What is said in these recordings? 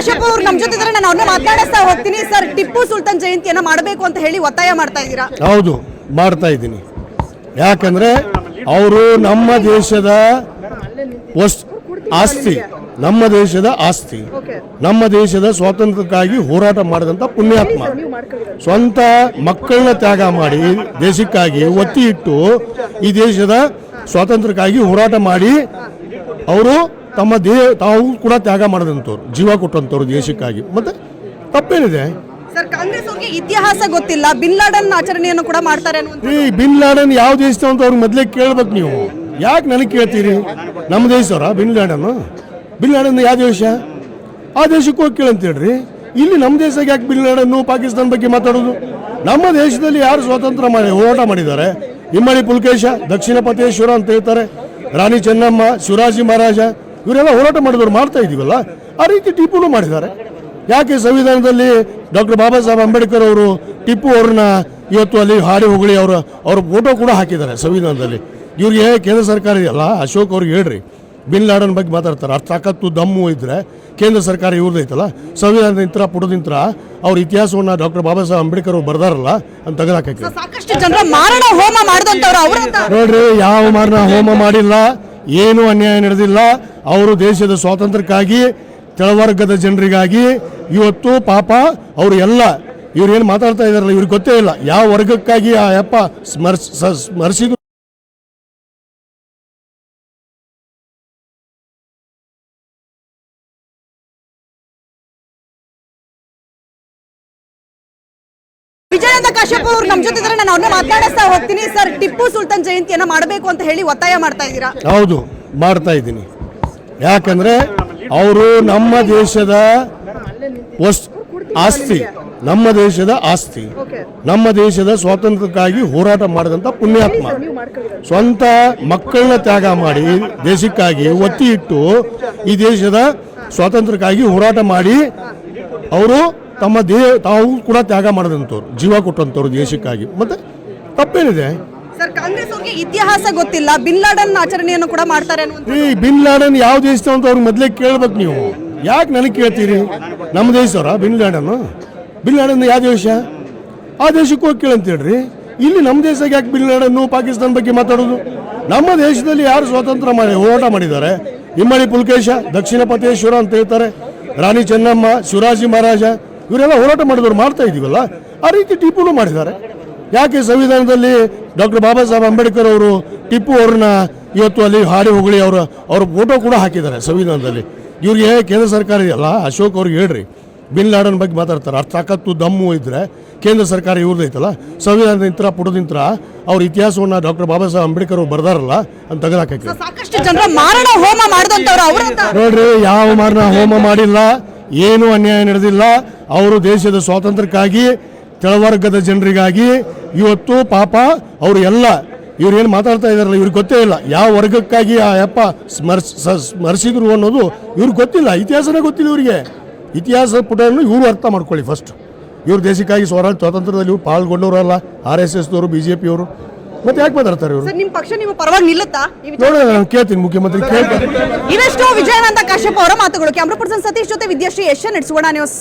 ಕಾಶ್ಯಪ್ ಅವ್ರು ನಮ್ ಜೊತೆ ಇದ್ರೆ ನಾನು ಅವ್ರನ್ನ ಮಾತಾಡಿಸ್ತಾ ಹೋಗ್ತೀನಿ. ಸರ್ ಟಿಪ್ಪು ಸುಲ್ತಾನ್ ಜಯಂತಿಯನ್ನ ಮಾಡಬೇಕು ಅಂತ ಹೇಳಿ ಒತ್ತಾಯ ಮಾಡ್ತಾ ಇದ್ದೀರಾ? ಹೌದು ಮಾಡ್ತಾ ಇದ್ದೀನಿ. ಯಾಕಂದ್ರೆ ಅವರು ನಮ್ಮ ದೇಶದ ಆಸ್ತಿ ನಮ್ಮ ದೇಶದ ಆಸ್ತಿ ನಮ್ಮ ದೇಶದ ಸ್ವಾತಂತ್ರ್ಯಕ್ಕಾಗಿ ಹೋರಾಟ ಮಾಡಿದಂಥ ಪುಣ್ಯಾತ್ಮ. ಸ್ವಂತ ಮಕ್ಕಳನ್ನ ತ್ಯಾಗ ಮಾಡಿ ದೇಶಕ್ಕಾಗಿ ಒತ್ತಿ ಇಟ್ಟು ಈ ದೇಶದ ಸ್ವಾತಂತ್ರ್ಯಕ್ಕಾಗಿ ಹೋರಾಟ ಮಾಡಿ ಅವರು ತಮ್ಮ ದೇಹ ತಾವು ಕೂಡ ತ್ಯಾಗ ಮಾಡಿದಂಥವ್ರು ಜೀವ ಕೊಟ್ಟಂಥವ್ರು ದೇಶಕ್ಕಾಗಿ. ಮತ್ತೆ ತಪ್ಪೇನಿದೆ? ಸರ್ ಕಾಂಗ್ರೆಸ್ ಅವ್ರಿಗೆ ಇತಿಹಾಸ ಗೊತ್ತಿಲ್ಲ. ಬಿನ್ ಲಾಡನ್ ಆಚರಣೆಯನ್ನು ಕೂಡ ಮಾಡ್ತಾರೆ ಈ ಬಿನ್ ಲಾಡನ್ ಯಾವ ದೇಶದ ಅಂತ ಅವ್ರಿಗೆ ಮೊದಲೇ ಕೇಳ್ಬೇಕು ನೀವು. ಯಾಕೆ ನನಗೆ ಕೇಳ್ತೀರಿ? ನಮ್ಮ ದೇಶದವರ ಬಿನ್ ಲಾಡನ್? ಬಿನ್ ಲಾಡನ್ ಯಾವ ದೇಶ? ಆ ದೇಶಕ್ಕೆ ಹೋಗಿ ಕೇಳಂತ ಹೇಳ್ರಿ. ಇಲ್ಲಿ ನಮ್ಮ ದೇಶಕ್ಕೆ ಯಾಕೆ ಬಿನ್ ಲಾಡನ್ನು ಪಾಕಿಸ್ತಾನ ಬಗ್ಗೆ ಮಾತಾಡೋದು? ನಮ್ಮ ದೇಶದಲ್ಲಿ ಯಾರು ಸ್ವಾತಂತ್ರ್ಯ ಮಾಡಿ ಹೋರಾಟ ಮಾಡಿದ್ದಾರೆ? ಇಮ್ಮಡಿ ಪುಲ್ಕೇಶ ದಕ್ಷಿಣ ಪತೇಶ್ವರ ಅಂತ ಹೇಳ್ತಾರೆ. ರಾಣಿ ಚೆನ್ನಮ್ಮ ಶಿವರಾಜಿ ಮಹಾರಾಜ ಇವರೆಲ್ಲ ಹೋರಾಟ ಮಾಡಿದವರು ಮಾಡ್ತಾ ಇದೀವಲ್ಲ ಆ ರೀತಿ ಟಿಪ್ಪುನು ಮಾಡಿದ್ದಾರೆ. ಯಾಕೆ ಸಂವಿಧಾನದಲ್ಲಿ ಡಾಕ್ಟರ್ ಬಾಬಾ ಸಾಹೇಬ್ ಅಂಬೇಡ್ಕರ್ ಅವರು ಟಿಪ್ಪು ಅವ್ರನ್ನ ಇವತ್ತು ಅಲ್ಲಿ ಹಾಡಿ ಹೊಗಳಿ ಅವರ ಅವ್ರ ಫೋಟೋ ಕೂಡ ಹಾಕಿದ್ದಾರೆ ಸಂವಿಧಾನದಲ್ಲಿ. ಇವ್ರಿಗೆ ಕೇಂದ್ರ ಸರ್ಕಾರ ಇದೆಯಲ್ಲ ಅಶೋಕ್ ಅವ್ರಿಗೆ ಹೇಳ್ರಿ ಬಿನ್ ಲಾಡನ್ ಬಗ್ಗೆ ಮಾತಾಡ್ತಾರೆ. ಅಷ್ಟು ತಾಕತ್ತು ದಮ್ಮು ಇದ್ರೆ ಕೇಂದ್ರ ಸರ್ಕಾರ ಇವ್ರದ್ದು ಐತಲ್ಲ? ಸಂವಿಧಾನದ ನಿಂತರ ಪುಟದಿಂತ್ರ ಅವ್ರ ಇತಿಹಾಸವನ್ನ ಡಾಕ್ಟರ್ ಬಾಬಾ ಸಾಹೇಬ್ ಅಂಬೇಡ್ಕರ್ ಅವ್ರು ಬರ್ದಾರಲ್ಲ ಅಂತ ತೆಗೆದಾಕಿ ನೋಡ್ರಿ ಯಾವ ಮಾರಣ ಹೋಮ ಮಾಡಿಲ್ಲ ಏನು ಅನ್ಯಾಯ ನಡೆದಿಲ್ಲ. ಅವರು ದೇಶದ ಸ್ವಾತಂತ್ರ್ಯಕ್ಕಾಗಿ, ಕೆಳವರ್ಗದ ಜನರಿಗಾಗಿ ಇವತ್ತು ಪಾಪ ಅವರು ಎಲ್ಲ, ಇವ್ರು ಏನು ಮಾತಾಡ್ತಾ ಇದಾರಲ್ಲ ಇವ್ರಿಗೆ ಗೊತ್ತೇ ಇಲ್ಲ. ಯಾವ ವರ್ಗಕ್ಕಾಗಿ ಆ ಯಪ್ಪ ಸ್ಮರ್ಸ್ ಸ- ಸ್ಮರಿಸಿದ್ರು? ವಿಜಯನಂದ ಕಾಶ್ಯಪ್ ಅವ್ರು ನಮ್ ಜೊತೆ ನಾನು ಅವ್ರನ್ನ ಮಾತಾಡಿಸ್ತಾ ಹೋಗ್ತೀನಿ. ಸರ್, ಟಿಪ್ಪು ಸುಲ್ತಾನ್ ಜಯಂತಿಯನ್ನ ಮಾಡಬೇಕು ಅಂತ ಹೇಳಿ ಒತ್ತಾಯ ಮಾಡ್ತಾ ಇದ್ದೀರಾ? ಹೌದು, ಮಾಡ್ತಾ ಇದ್ದೀನಿ. ಯಾಕಂದ್ರೆ ಅವರು ನಮ್ಮ ದೇಶದ ಆಸ್ತಿ, ನಮ್ಮ ದೇಶದ ಆಸ್ತಿ, ನಮ್ಮ ದೇಶದ ಸ್ವಾತಂತ್ರ್ಯಕ್ಕಾಗಿ ಹೋರಾಟ ಮಾಡಿದಂಥ ಪುಣ್ಯಾತ್ಮ. ಸ್ವಂತ ಮಕ್ಕಳನ್ನ ತ್ಯಾಗ ಮಾಡಿ, ದೇಶಕ್ಕಾಗಿ ಒತ್ತಿ ಇಟ್ಟು ಈ ದೇಶದ ಸ್ವಾತಂತ್ರ್ಯಕ್ಕಾಗಿ ಹೋರಾಟ ಮಾಡಿ, ಅವರು ತಮ್ಮ ದೇಹ ತಾವು ಕೂಡ ತ್ಯಾಗ ಮಾಡಿದಂಥವ್ರು ಜೀವ ಕೊಟ್ಟಂಥವ್ರು ದೇಶಕ್ಕಾಗಿ. ಮತ್ತೆ ತಪ್ಪೇನಿದೆ? ಸರ್ ಕಾಂಗ್ರೆಸ್ ಅವ್ರಿಗೆ ಇತಿಹಾಸ ಗೊತ್ತಿಲ್ಲ. ಬಿನ್ ಲಾಡನ್ ಆಚರಣೆಯನ್ನು ಕೂಡ ಮಾಡ್ತಾರೆ ಈ ಬಿನ್ ಲಾಡನ್ ಯಾವ ದೇಶದ ಅಂತ ಅವ್ರಿಗೆ ಮೊದಲೇ ಕೇಳ್ಬೇಕು ನೀವು. ಯಾಕೆ ನನಗೆ ಕೇಳ್ತೀರಿ? ನಮ್ಮ ದೇಶದವರ ಬಿನ್ ಲಾಡನ್ ಬಿನ್ ಲಾಡನ್ ಯಾವ ದೇಶ? ಆ ದೇಶಕ್ಕೆ ಹೋಗಿ ಕೇಳಂತ ಹೇಳ್ರಿ. ಇಲ್ಲಿ ನಮ್ಮ ದೇಶಕ್ಕೆ ಯಾಕೆ ಬಿನ್ ಲಾಡನ್ನು ಪಾಕಿಸ್ತಾನ ಬಗ್ಗೆ ಮಾತಾಡೋದು? ನಮ್ಮ ದೇಶದಲ್ಲಿ ಯಾರು ಸ್ವಾತಂತ್ರ್ಯ ಮಾಡಿ ಹೋರಾಟ ಮಾಡಿದ್ದಾರೆ? ಇಮ್ಮಡಿ ಪುಲ್ಕೇಶ ದಕ್ಷಿಣ ಪತೇಶ್ವರ ಅಂತ ಹೇಳ್ತಾರೆ. ರಾಣಿ ಚೆನ್ನಮ್ಮ ಶಿವರಾಜಿ ಮಹಾರಾಜ ಇವರೆಲ್ಲ ಹೋರಾಟ ಮಾಡಿದವರು ಮಾಡ್ತಾ ಇದೀವಲ್ಲ ಆ ರೀತಿ ಟಿಪ್ಪುನು ಮಾಡಿದ್ದಾರೆ. ಯಾಕೆ ಸಂವಿಧಾನದಲ್ಲಿ ಡಾಕ್ಟರ್ ಬಾಬಾ ಸಾಹೇಬ್ ಅಂಬೇಡ್ಕರ್ ಅವರು ಟಿಪ್ಪು ಅವ್ರನ್ನ ಇವತ್ತು ಅಲ್ಲಿ ಹಾಡಿ ಹೊಗಳಿ ಅವರ ಅವ್ರ ಫೋಟೋ ಕೂಡ ಹಾಕಿದ್ದಾರೆ ಸಂವಿಧಾನದಲ್ಲಿ. ಇವ್ರಿಗೆ ಕೇಂದ್ರ ಸರ್ಕಾರ ಇದೆಯಲ್ಲ ಅಶೋಕ್ ಅವ್ರಿಗೆ ಹೇಳ್ರಿ ಬಿನ್ ಲಾಡನ್ ಬಗ್ಗೆ ಮಾತಾಡ್ತಾರೆ. ಅಷ್ಟು ತಾಕತ್ತು ದಮ್ಮು ಇದ್ರೆ ಕೇಂದ್ರ ಸರ್ಕಾರ ಇವ್ರದ್ದು ಐತಲ್ಲ ಸಂವಿಧಾನದ ನಿಂತರ ಪುಟದಿಂತ್ರ ಅವ್ರ ಇತಿಹಾಸವನ್ನ ಡಾಕ್ಟರ್ ಬಾಬಾ ಸಾಹೇಬ್ ಅಂಬೇಡ್ಕರ್ ಅವ್ರು ಬರ್ದಾರಲ್ಲ ಅಂತ ತೆಗೆದಾಕಿ ಸಾಕಷ್ಟು ಜನರ ಮಾರಣ ಹೋಮ ನೋಡ್ರಿ ಯಾವ ಮಾರಣ ಹೋಮ ಮಾಡಿಲ್ಲ ಏನು ಅನ್ಯಾಯ ನಡೆದಿಲ್ಲ. ಅವರು ದೇಶದ ಸ್ವಾತಂತ್ರ್ಯಕ್ಕಾಗಿ, ಕೆಳವರ್ಗದ ಜನರಿಗಾಗಿ ಇವತ್ತು ಪಾಪ ಅವರು ಎಲ್ಲ, ಇವ್ರು ಏನು ಮಾತಾಡ್ತಾ ಇದಾರಲ್ಲ, ಇವ್ರಿಗೆ ಗೊತ್ತೇ ಇಲ್ಲ. ಯಾವ ವರ್ಗಕ್ಕಾಗಿ ಆ ಯಪ್ಪ ಸ್ಮರ್ಸ್ ಸ್ಮರಿಸಿದ್ರು ಅನ್ನೋದು ಇವ್ರಿಗೆ ಗೊತ್ತಿಲ್ಲ. ಇತಿಹಾಸನೇ ಗೊತ್ತಿಲ್ಲ ಇವರಿಗೆ. ಇತಿಹಾಸ ಪುಟವನ್ನು ಇವರು ಅರ್ಥ ಮಾಡ್ಕೊಳ್ಳಿ ಫಸ್ಟ್ ಇವ್ರ ದೇಶಕ್ಕಾಗಿ ಸ್ವರಾಜ್ ಸ್ವಾತಂತ್ರ್ಯದಲ್ಲಿ ಇವ್ರು ಪಾಲ್ಗೊಂಡವರಲ್ಲ ಆರ್ ಎಸ್ ಎಸ್ದವರು ಬಿ ಜೆ ಪಿಯವರು ಮತ್ತೆ ಯಾಕೆ ಮಾತಾಡ್ತಾರೆ ಇವರು? ಸರ್ ನಿಮ್ ಪಕ್ಷ ನಿಮ್ಮ ಪರವಾಗಿ ನಿಲ್ಲುತ್ತಾ? ಈ ವಿಚಾರ- ನೋಡೋಣ ನಾನು ಕೇಳ್ತೀನಿ ಮುಖ್ಯಮಂತ್ರಿ ಕೇಳ್ತೀನಿ. ಇವೆಷ್ಟು ವಿಜಯನಂದ ಕಾಶ್ಯಪ್ ಅವರ ಮಾತುಗಳು. ಕ್ಯಾಮ್ರಾ ಪರ್ಸನ್ ಸತೀಶ್ ಜೊತೆ ವಿದ್ಯಾಶ್ರೀ ಯಶ ನಡೆಸುವಣ ನ್ಯೂಸ್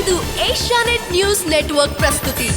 ಇದು ಏಷ್ಯಾನೆಟ್ ನ್ಯೂಸ್ ನೆಟ್ವರ್ಕ್ ಪ್ರಸ್ತುತಿ.